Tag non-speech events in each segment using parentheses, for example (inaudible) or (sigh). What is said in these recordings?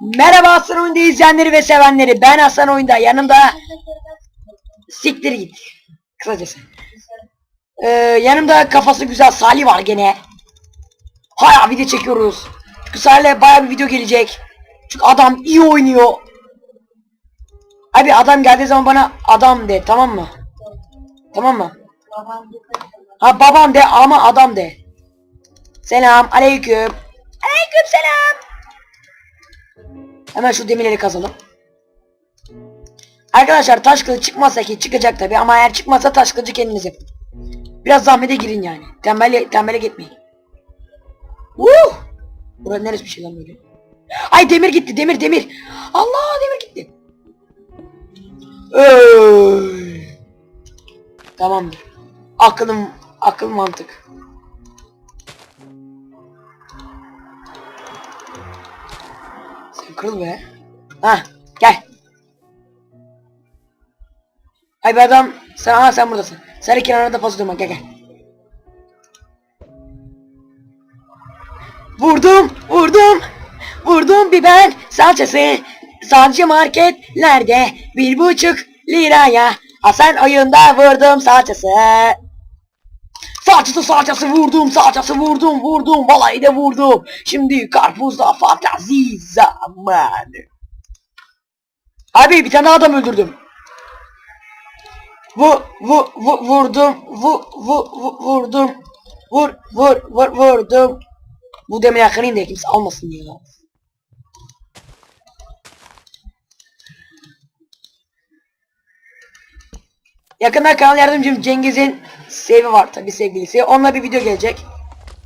Merhaba Aslan Oyunda izleyenleri ve sevenleri. Ben Aslan Oyunda. Yanımda siktir git. Kısacası. Ee, yanımda kafası güzel Salih var gene. Hala video çekiyoruz. Çünkü Salih'le baya bir video gelecek. Çünkü adam iyi oynuyor. Abi adam geldiği zaman bana adam de tamam mı? Tamam mı? Ha babam de ama adam de. Selam aleyküm. Aleyküm selam. Hemen şu demirleri kazalım. Arkadaşlar taş kılıç çıkmazsa ki çıkacak tabi ama eğer çıkmazsa taş kılıcı kendiniz. Biraz zahmete girin yani. Tembele, tembele gitmeyin. Uh! Burası neresi bir şey lan böyle? Ay demir gitti demir demir. Allah demir gitti. Öy. Tamamdır. Aklım akıl mantık. Kırıl be. Ha gel. Ay be adam sen ha sen buradasın. Sarı kenarda fazla durma gel gel. Vurdum vurdum. Vurdum biber salçası. Sadece marketlerde bir buçuk liraya. Hasan oyunda vurdum salçası. Salçası salçası vurdum salçası vurdum vurdum vallahi de vurdum. Şimdi karpuzda fantazi zamanı. Abi bir tane adam öldürdüm. Vu vu vu vurdum vu vu vu vurdum. Vur vur vur vurdum. Bu demir yakınayım da kimse almasın ya. Yakında kanal yardımcım Cengiz'in sevi var tabi sevgilisi. Onunla bir video gelecek.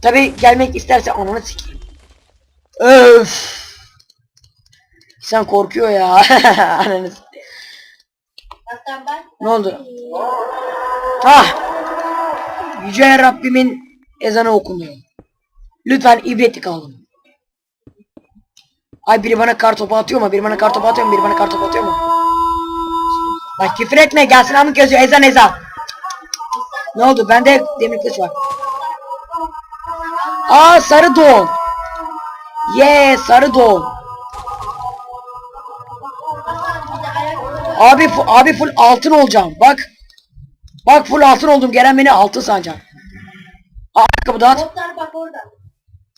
Tabi gelmek isterse onu sikeyim. Öf. Sen korkuyor ya. (laughs) Ananı ne oldu? Ah. Yüce Rabbimin ezanı okunuyor. Lütfen ibretlik alın. Ay biri bana kar topu atıyor mu? Biri bana kar topu atıyor mu? Biri bana kar topu atıyor mu? Bak küfür etme gelsin amık yazıyor ezan ezan. Ne oldu? Bende demir kılıç var. Aa sarı don. Ye sarı don. Abi abi full altın olacağım. Bak. Bak full altın oldum. Gelen beni altın sanacak. Aa, Ayakkabı dağıt.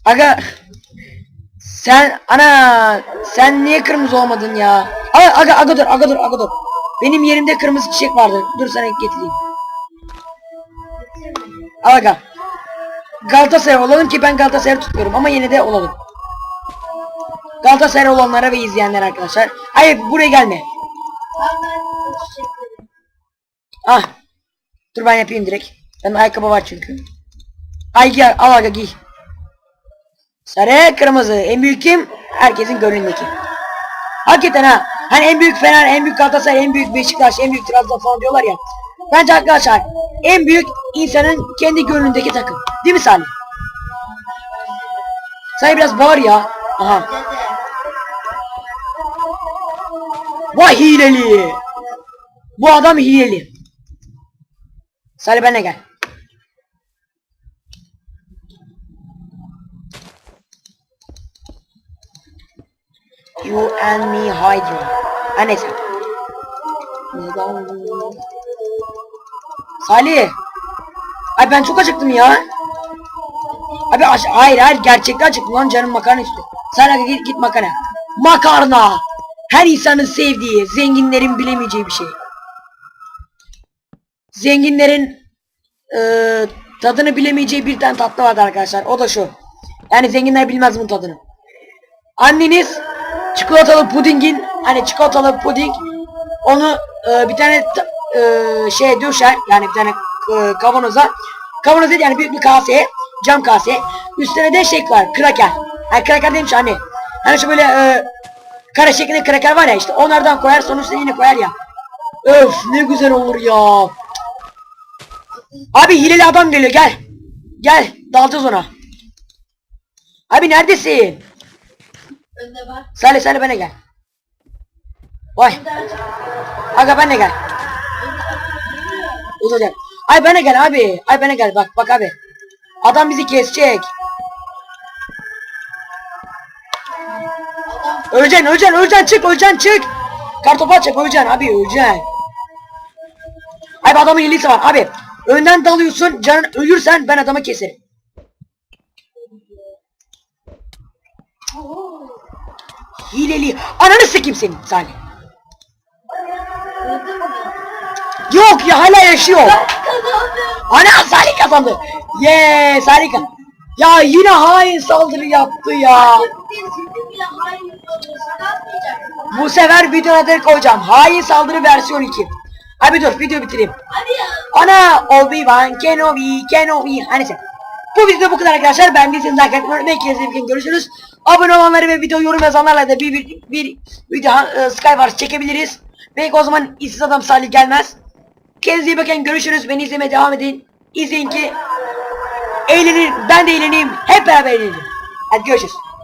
Aga. Sen ana sen niye kırmızı olmadın ya? Aga aga aga dur aga dur aga dur. Benim yerimde kırmızı çiçek vardı. Dur sana getireyim. Al aga. Galatasaray olalım ki ben Galatasaray'ı tutmuyorum ama yine de olalım. Galatasaray olanlara ve izleyenler arkadaşlar. Hayır buraya gelme. Ben. Ah. Dur ben yapayım direkt. Benim ayakkabı var çünkü. Ay gel al aga giy. Sarı kırmızı. En büyük kim? Herkesin gönlündeki. Hakikaten ha. Hani en büyük Fener, en büyük Galatasaray, en büyük Beşiktaş, en büyük Trabzon falan diyorlar ya. Bence arkadaşlar en büyük insanın kendi gönlündeki takım. Değil mi Salih? Salih biraz bağır ya. Aha. Vay hileli. Bu adam hileli. Salih benimle gel. You and me Hydra. Ha neyse. Neden? Salih. Ay ben çok acıktım ya. Abi aç hayır hayır gerçekten acıktım lan canım makarna istiyor. Salih git git makarna. Makarna. Her insanın sevdiği, zenginlerin bilemeyeceği bir şey. Zenginlerin eee, tadını bilemeyeceği bir tane tatlı vardı arkadaşlar. O da şu. Yani zenginler bilmez bunun tadını. Anneniz çikolatalı pudingin hani çikolatalı puding onu eee, bir tane ta- eee, şey döşer yani bir tane eee, kavanoza. Kavanoz değil yani büyük bir kaseye cam kase üstüne de şey var kraker. Yani kraker demiş anne? Hani şu böyle eee kare şeklinde kraker var ya işte onlardan koyar sonuçta yine koyar ya. Öf ne güzel olur ya. Abi hileli adam geliyor gel. Gel dalacağız ona. Abi neredesin Önde bak. Salih Salih bana gel vay aga bana gel Uzayacak. Ay bana gel abi. Ay bana gel bak bak abi. Adam bizi kesecek. Öleceksin öleceksin öleceksin çık öleceksin çık. Kartopu atacak öleceksin abi öleceksin. Abi adamın hilesi var abi. Önden dalıyorsun canın ölürsen ben adamı keserim. Hileli. Ananı sikeyim senin Salih. Yok ya hala yaşıyor. Ana Salih kazandı. Yes harika. Ya yine hain saldırı yaptı ya. Bu sefer video adını koyacağım. Hain saldırı versiyon 2. Abi dur video bitireyim. Ana Obi-Wan Kenobi Kenobi hani sen. Bu video bu kadar arkadaşlar. Beğendiyseniz like atmayı unutmayın. Kendinize. Görüşürüz. Abone olanları ve video yorum yazanlarla da bir, bir, bir video e, Skywars çekebiliriz. Belki o zaman işsiz adam Salih gelmez. Kendinize iyi bakın. Görüşürüz. Beni izlemeye devam edin. İzleyin ki eğlenin. Ben de eğleneyim. Hep beraber eğlenelim. Hadi görüşürüz.